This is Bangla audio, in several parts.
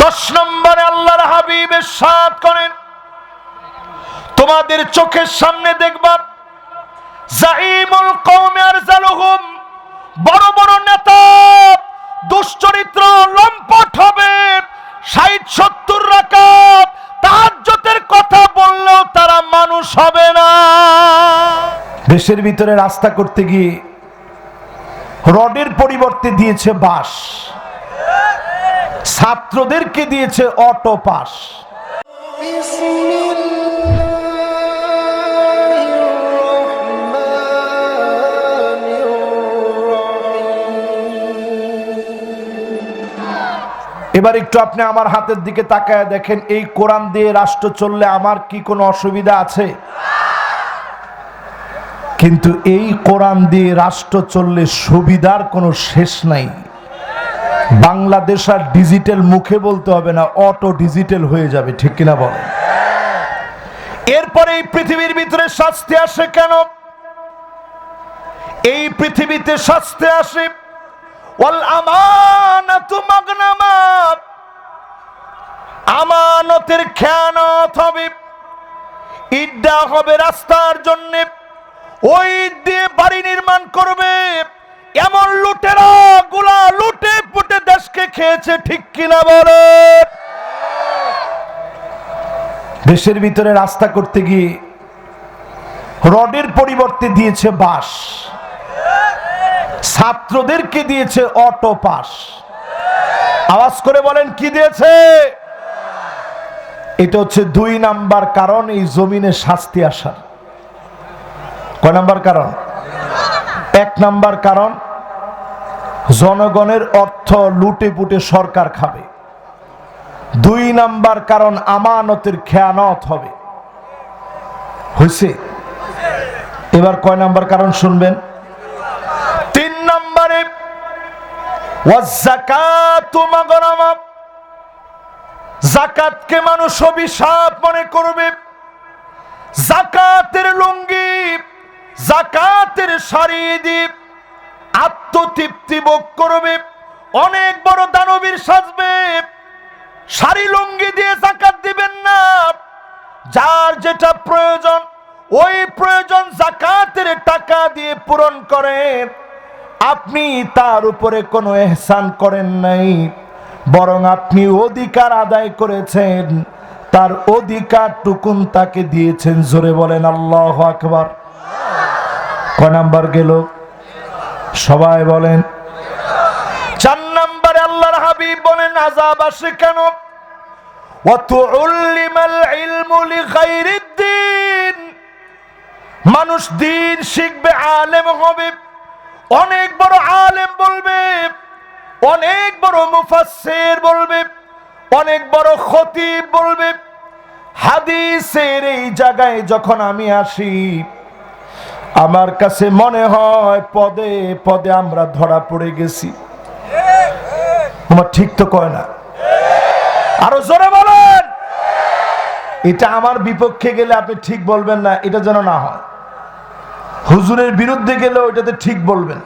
দশ নম্বরে আল্লাহর হাবিবের সাথ করেন। তোমাদের চোখের সামনে দেখবা জাইমুল কওমে আরজালুহুম বড় বড় নেতা, দুশ্চরিত্র লম্পট হবে, ষাট সত্তর রাকাত তাহাজ্জতের কথা বললেও তারা মানুষ হবে না। দেশের ভিতরে রাস্তা করতে গিয়ে রডের পরিবর্তে দিয়েছে বাস ছাত্রদেরকে দিয়েছে অটো পাস। এবার একটু আপনি আমার হাতের দিকে তাকায় দেখেন, এই কোরআন দিয়ে রাষ্ট্র চললে আমার কি কোনো অসুবিধা আছে? কিন্তু এই কোরআন দিয়ে রাষ্ট্র চললে সুবিধার কোনো শেষ নাই। বাংলাদেশ আর ডিজিটাল মুখে বলতে হবে না অটো ডিজিটাল হয়ে যাবে, ঠিক কিনা বলেন এরপরে এই পৃথিবীর ভিতরে শাস্তি আসে কেন? এই পৃথিবীতে শাস্তি আসে আমানতের খেয়ানত হবে, ইড্ডা হবে রাস্তার জন্য, ওই দিয়ে বাড়ি নির্মাণ করবে, এমন লুটেরা গুলা লুটে পুটে দেশকে খেয়েছে ঠিক কিনা বলে? দেশের ভিতরে রাস্তা করতে গিয়ে রডের পরিবর্তে দিয়েছে বাস। ছাত্রদেরকে দিয়েছে অটো পাস। আওয়াজ করে বলেন, কি দিয়েছে? এটা হচ্ছে দুই নাম্বার কারণ, এই জমিনে শাস্তি আসার। কয় নাম্বার কারণ? এক নাম্বার কারণ জনগণের অর্থ লুটে পুটে সরকার খাবে। দুই নাম্বার কারণ আমানতের খেয়ানত হবে। হয়েছে এবার কয় নাম্বার কারণ শুনবেন? তিন নম্বরে জাকাতকে মানুষ অভিশাপ মনে করবে। জাকাতের লুঙ্গি জাকাতের শাড়ি দিয়ে আত্মতৃপ্তি ভোগ করবে, অনেক বড় দানবীর সাজবে। শাড়ি লুঙ্গি দিয়ে জাকাত দিবেন না। যার যেটা প্রয়োজন, ওই প্রয়োজন জাকাতের টাকা দিয়ে পূরণ করেন আপনি তার উপরে কোনো এহসান করেন নাই, বরং আপনি অধিকার আদায় করেছেন। তার অধিকার টুকুন তাকে দিয়েছেন। জোরে বলেন, আল্লাহ আকবার। ক নাম্বার গেল? সবাই বলেন। চার নম্বরে আল্লাহর হাবিব বলেন আজাব আসে কেন? মানুষ দিন শিখবে, আলেম হবে। অনেক বড় আলেম বলবে, অনেক বড় মুফাসের বলবে, অনেক বড় খতিব বলবে। হাদিসের এই জায়গায় যখন আমি আসি আমার কাছে মনে হয় পদে পদে আমরা ধরা পড়ে গেছি। তোমার ঠিক তো কয় না? আরও জোরে বলেন। এটা আমার বিপক্ষে গেলে আপনি ঠিক বলবেন না, এটা যেন না হয়। হুজুরের বিরুদ্ধে গেলে ওইটাতে ঠিক বলবেন।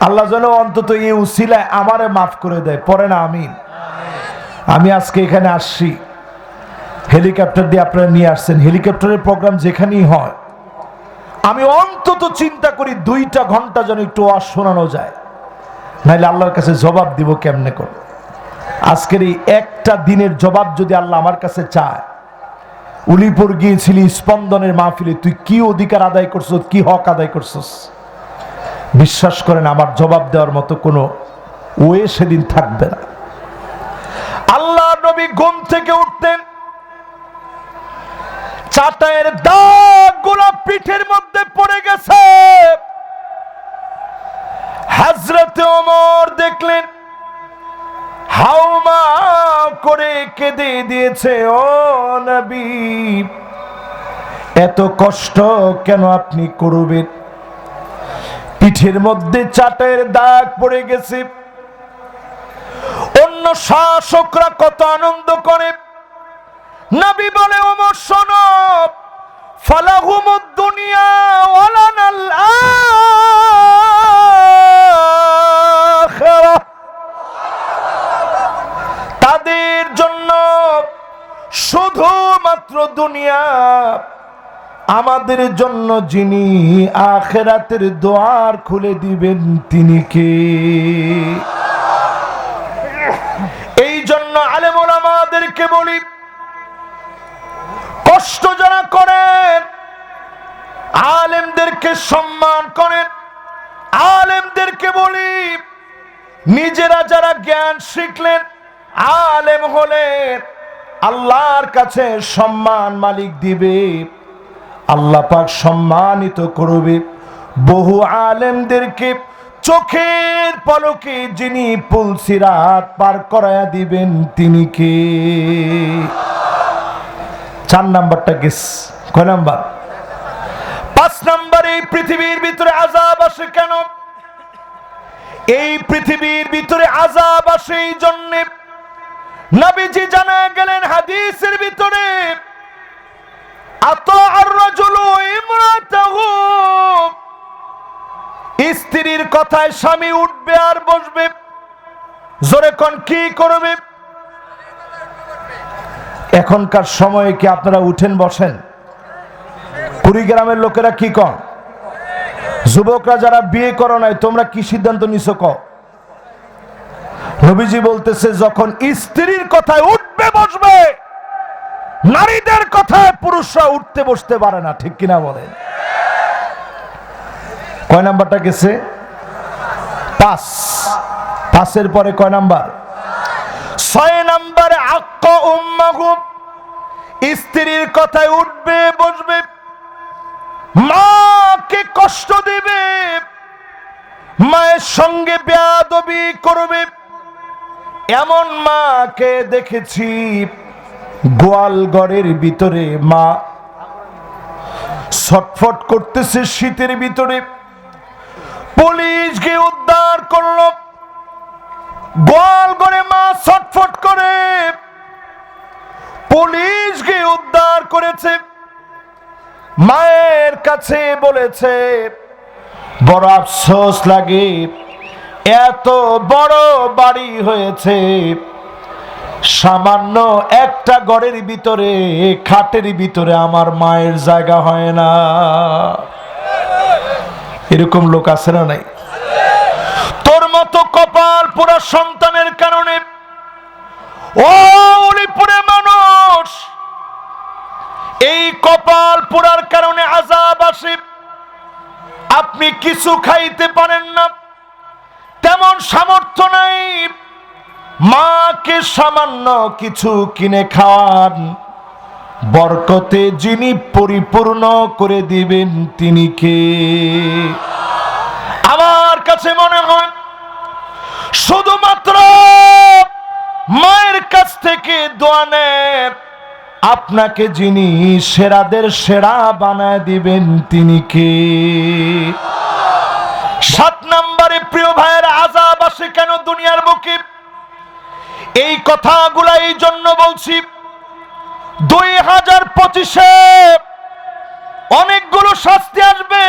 আল্লাহ যেন অন্তত এই উসিলায় আমারে মাফ করে দেয়। পরে না আমিন। আমি আজকে এখানে আসছি। হেলিকপ্টার দিয়ে আপনারা নিয়ে আসছেন। হেলিকপ্টারের প্রোগ্রাম যেখানেই হয় আমি অন্তত চিন্তা করি দুইটা ঘণ্টা যেন একটু ওয়াজ শোনানো যায়। নাইলে আল্লাহর কাছে জবাব দিব কেমনে করে আজকের এই একটা দিনের জবাব যদি আল্লাহ আমার কাছে চায়, উলিপুর গিয়েছিলি স্পন্দনের মাহফিলে, তুই কি অধিকার আদায় করছস, কি হক আদায় করছস? বিশ্বাস করেন, আমার জবাব দেওয়ার মতো কোনো ওয়ে সেদিন থাকবে না। আল্লাহ নবী ঘুম থেকে উঠতেন চাটায়ের দাগগুলো পিঠের মধ্যে পড়ে গেছে। হাজরতে ওমর দেখলেন হাউমা করে কেঁদে দিয়েছে, ও নবী, এত কষ্ট কেন আপনি করবেন? পিঠের মধ্যে চাটের দাগ পড়ে গেছে। অন্য শাসকরা কত আনন্দ করে নবী বলে, ওমর, শোনো ফালাহুমুদ দুনিয়া ওয়ালানাল আখিরাহ। তাদের জন্য শুধুমাত্র দুনিয়া, আমাদের জন্য যিনি আখেরাতের দোয়ার খুলে দিবেন, তিনি কে? এই জন্য আলেমুল আমাদেরকে বলি কষ্ট যারা করেন, আলেমদেরকে সম্মান করেন, আলেমদেরকে বলি, নিজেরা যারা জ্ঞান শিখলেন, আলেম হলেন, আল্লাহর কাছে সম্মান মালিক দিবে, আল্লাহ পাক সম্মানিত করবে। বহু আলেমদেরকে চোখের পলকে যিনি পুলসিরাত পার করায়া দিবেন, তিনি কে? চার নাম্বারটা গেস কয় নাম্বার? পাঁচ নাম্বার, এই পৃথিবীর ভিতরে আজাব আসে কেন? এই পৃথিবীর ভিতরে আজাব আসে এই জন্যে নবীজি জানা গেলেন হাদিসের ভিতরে স্ত্রীর কথায় স্বামী উঠবে আর বসবে। জোরে কোন, কি করবে? এখনকার সময়ে কি আপনারা উঠেন বসেন? কুড়িগ্রামের লোকেরা কি কন? যুবকরা যারা বিয়ে করো নাই, তোমরা কি সিদ্ধান্ত নিছো ক নবীজি বলতেছে, যখন স্ত্রীর কথায় উঠবে বসবে, নারীদের কথায় পুরুষরা উঠতে বসতে পারে না, ঠিক কিনা বলেন? কয় নাম্বারটা গেছে? পাঁচ। পাঁচের পরে কয় নাম্বার? ছয় নাম্বারে আক্ক উম্মাহু স্ত্রীর কথায় উঠবে, বসবে। মাকে কষ্ট দিবে, মায়ের সঙ্গে বেয়াদবি করবে। এমন মাকে দেখেছি গোয়াল গোয়ালগড়ের ভিতরে মা ছটফট করতেছে শীতের ভিতরে। পুলিশ গিয়ে উদ্ধার করল। গোয়ালগড়ে মা ছটফট করে। পুলিশ গিয়ে উদ্ধার করেছে। মায়ের কাছে বলেছে, বড় আফসোস লাগে, এত বড় বাড়ি হয়েছে। সামান্য একটা ঘরের ভিতরে, খাটের ভিতরে আমার মায়ের জায়গা হয় না। এরকম লোক আছে না নাই? তোর মতো কপাল পুরা সন্তানের কারণে, ও অলিপুরে কপাল পোড়ার কারণে আজাব আসে। আপনি কিছু খাইতে পারেন না। তেমন সামর্থ্য নাই। মাকে সামান্য কিছু কিনে খাওয়ান। বরকতে যিনি পরিপূর্ণ করে দিবেন তিনি কে? আমার কাছে মনে হয়, শুধুমাত্র মায়ের কাছ থেকে দোয়া নেন। আপনাকে যিনি সেরাদের সেরা বানায় দিবেন, তিনি কে? সাত নম্বরে প্রিয় ভাইয়ের আজাব আসে কেন দুনিয়ার বুকে? এই কথাগুলা এই জন্য বলছি, দুই হাজার পঁচিশে অনেকগুলো শাস্তি আসবে।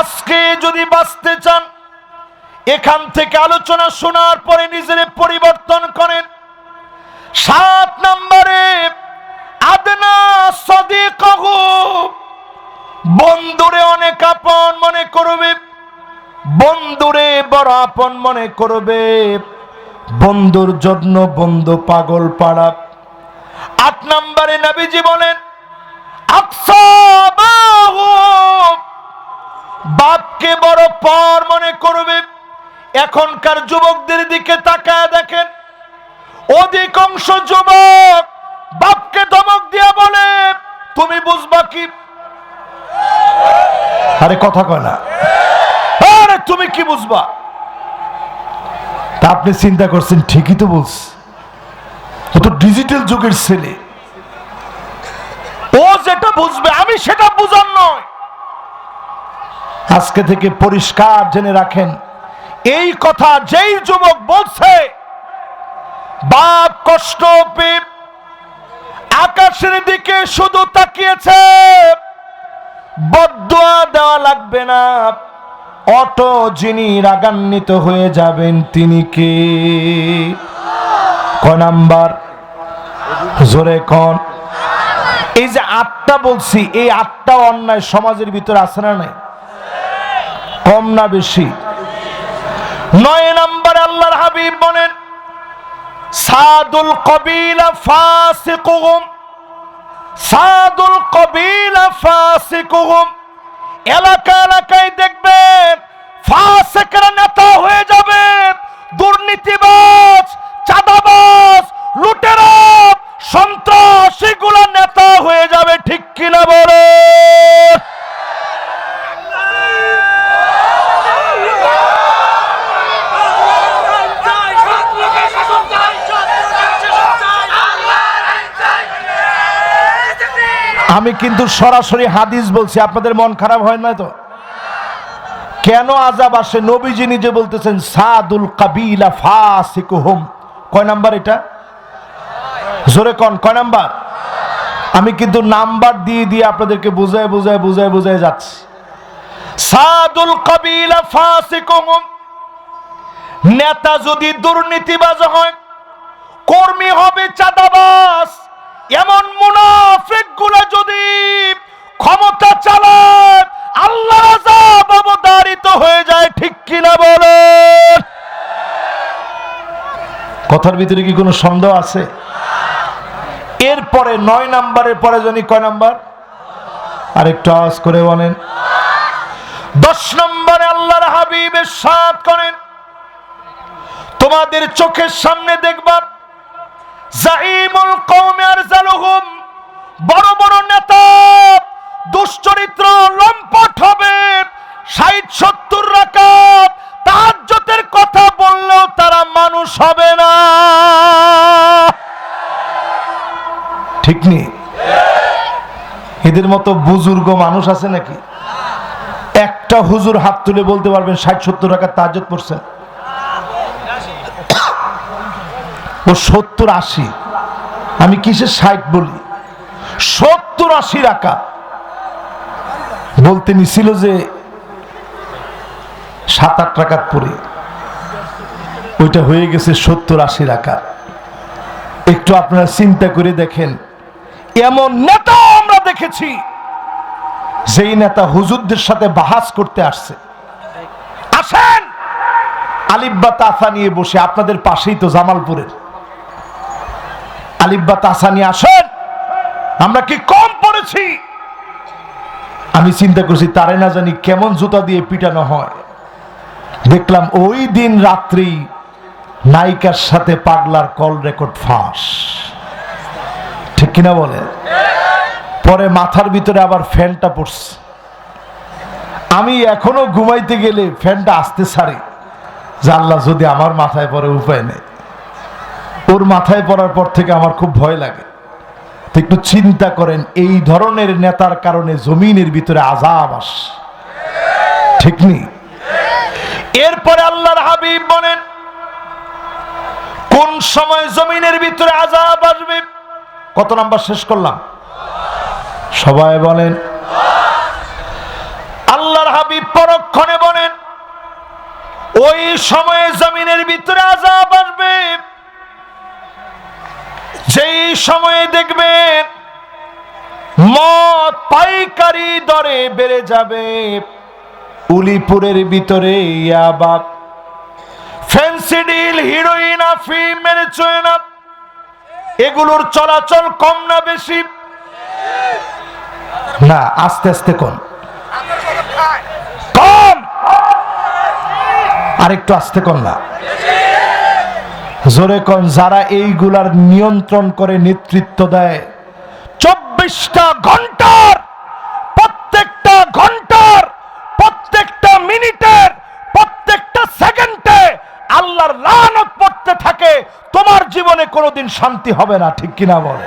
আজকে যদি বাঁচতে চান, এখান থেকে আলোচনা শোনার পরে নিজের পরিবর্তন করেন। সাত নম্বরে আদনা সদিকাহু। বন্ধুরে অনেক আপন মনে করবে, বন্ধুরে বড় আপন মনে করবে। বন্ধুর জন্য বন্ধু পাগল পাড়া। আট নম্বরে নবীজি বলেন বাপকে বড় পর মনে করবে, এখনকার যুবকদের দিকে তাকায় দেখেন অধিকাংশ যুবক বাপকে ধমক দিয়া বলে, তুমি বুঝবা কি? আরে কথা কয় না। আরে তুমি কি বুঝবা? তা আপনি চিন্তা করছেন, ঠিকই তো বলছে। ও তো ডিজিটাল যুগের ছেলে। ও যেটা বুঝবে, আমি সেটা বুঝার নয়। আজকে থেকে পরিষ্কার জেনে রাখেন, এই কথা যেই যুবক বলছে বাপ কষ্ট পেয়ে আকাশের দিকে শুধু তাকিয়েছে। বদুয়া দেওয়া লাগবে না। অটো যিনি রাগান্বিত হয়ে যাবেন, তিনি কে? ক নাম্বার? জোরে কন। এই যে আটটা বলছি, এই আটটা অন্যায় সমাজের ভিতরে আছে না নাই? কম না বেশি। নয় নাম্বার আল্লাহর হাবিব বলেন সাদুল কবিলা ফাসিকুম সাদুল কবিলা ফাসিকুম এলাকা এলাকায় দেখবেন ফাসিকরা নেতা হয়ে যাবে দুর্নীতিবাজ চাঁদাবাজ লুটেরা সন্ত্রাসীগুলো নেতা হয়ে যাবে ঠিক কিনা বলে আমি কিন্তু সরাসরি হাদিস বলছি, আপনাদের মন খারাপ হয় না তো? কেন আজাব আসে? নবীজি নিজে বলতেছেন, সাদুল কাবিলা ফাসিকুহুম। কয় নাম্বার এটা? জোরে কন, কয় নাম্বার? আমি কিন্তু নাম্বার দিয়ে দিয়ে আপনাদেরকে বুঝায় বুঝায় বুঝায় বুঝায় যাচ্ছি। সাদুল কাবিলা ফাসিকুহুম। নেতা যদি দুর্নীতিবাজ হয়, কর্মী হবে চাঁদাবাজ। এমন মুনাফিকগুলো যদি ক্ষমতা চালায় আল্লাহ অবতারিত হয়ে যায়, ঠিক কিনা বলে কথার ভিতরে কি কোনো সন্দেহ আছে? এরপরে নয় নাম্বারের পরে জানি কয় নাম্বার? আর একটু আওয়াজ করে বলেন। দশ নম্বরে আল্লাহর হাবিবের সাথ করেন। তোমাদের চোখের সামনে দেখবা জাইমুল কওমে আরজালুহুম বড় বড় নেতা, দুশ্চরিত্র লম্পট হবে, ষাট সত্তর রাকাত তাহাজ্জতের কথা বললেও তারা মানুষ হবে না। ঠিক নেই? এদের মতো বুজুর্গ মানুষ আছে নাকি? একটা হুজুর হাত তুলে বলতে পারবেন ষাট সত্তর রাকাত তাহাজ্জত পড়ছেন। ও সত্তর আশি। আমি কিসের ষাট বলি? সত্তর আশি রাখা। বলতে নিছিল যে সাত আট টাকার পরে। ওইটা হয়ে গেছে সত্তর আশি রাখা। একটু আপনারা চিন্তা করে দেখেন। এমন নেতা আমরা দেখেছি, যেই নেতা হুজুরদের সাথে বাহাস করতে আসছে। আসেন! আলিব্বা তাফা নিয়ে বসে, আপনাদের পাশেই তো জামালপুরের। আলিব্বা তাসা নিয়ে আসেন। আমরা কি কম পড়েছি? আমি চিন্তা করছি, তারে না জানি কেমন জুতা দিয়ে পিটানো হয়। দেখলাম ওই দিন রাত্রি নায়িকার সাথে পাগলার কল রেকর্ড ফাঁস। ঠিক কিনা বলে? পরে মাথার ভিতরে আবার ফ্যানটা পড়ছে। আমি এখনও ঘুমাইতে গেলে ফ্যানটা আসতে ছাড়ি। আল্লাহ যদি আমার মাথায় পরে উপায় নেই। ওর মাথায় পড়ার পর থেকে আমার খুব ভয় লাগে। তো একটু চিন্তা করেন, এই ধরনের নেতার কারণে জমিনের ভিতরে আজাব আস। ঠিক নেই? এরপরে আল্লাহর হাবিব বলেন, কোন সময় জমিনের ভিতরে আজাব আসবে? কত নাম্বার শেষ করলাম? সবাই বলেন, আল্লাহর হাবিব পরক্ষণে বলেন, ওই সময়ে জমিনের ভিতরে আজাব আসবে। যেই সময়ে দেখবেন মদ পাইকারি দরে বেড়ে যাবে, উলিপুরের ভিতরে ইয়াবাব ফেন্সিডিল হিরোইন আফিমের চয়না এগুলোর চলাচল কম না বেশি? না, আস্তে আস্তে কম। কম! আরেকটু আস্তে কম না। জোরে কন, যারা এইগুলার নিয়ন্ত্রণ করে নেতৃত্ব দেয়, চব্বিশটা ঘণ্টার, প্রত্যেকটা ঘণ্টার, প্রত্যেকটা মিনিটের, প্রত্যেকটা সেকেন্ডে আল্লাহর লানত পড়তে থাকে, তোমার জীবনে কোনোদিন শান্তি হবে না, ঠিক কিনা বলে